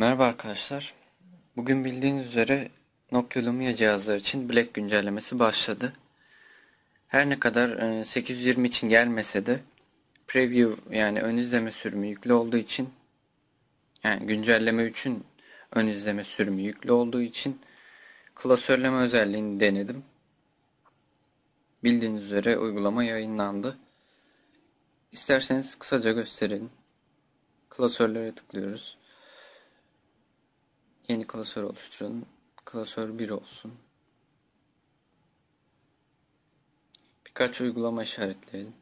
Merhaba arkadaşlar. Bugün bildiğiniz üzere Nokia Lumia cihazlar için Black güncellemesi başladı. Her ne kadar e, 820 için gelmese de Preview yani ön izleme sürümü yüklü olduğu için yani güncelleme 3'ün ön izleme sürümü yüklü olduğu için klasörleme özelliğini denedim. Bildiğiniz üzere uygulama yayınlandı. İsterseniz kısaca gösterelim. Klasörlere tıklıyoruz. Yeni klasör oluşturalım. Klasör 1 olsun. Birkaç uygulama işaretleyelim.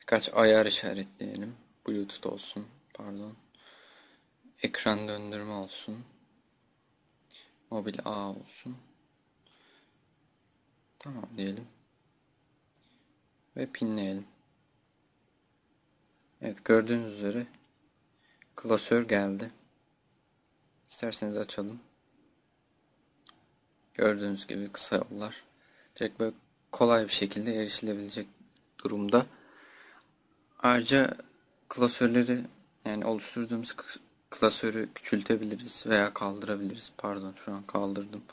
Birkaç ayar işaretleyelim. Bluetooth olsun. Pardon. Ekran döndürme olsun. Mobil ağ olsun. Tamam diyelim. Ve pinleyelim. Evet gördüğünüz üzere klasör geldi. İsterseniz açalım. Gördüğünüz gibi kısa yollar. Direkt böyle kolay bir şekilde erişilebilecek durumda. Ayrıca klasörleri yani oluşturduğumuz klasörü küçültebiliriz veya kaldırabiliriz. Pardon şu an kaldırdım.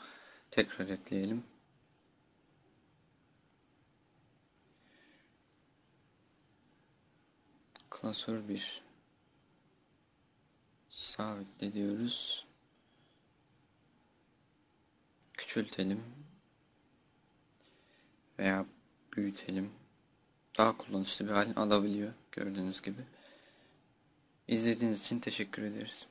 Tekrar ekleyelim. Klasör 1 sabitle diyoruz. Küçültelim veya büyütelim. Daha kullanışlı bir halini alabiliyor gördüğünüz gibi. İzlediğiniz için teşekkür ederiz.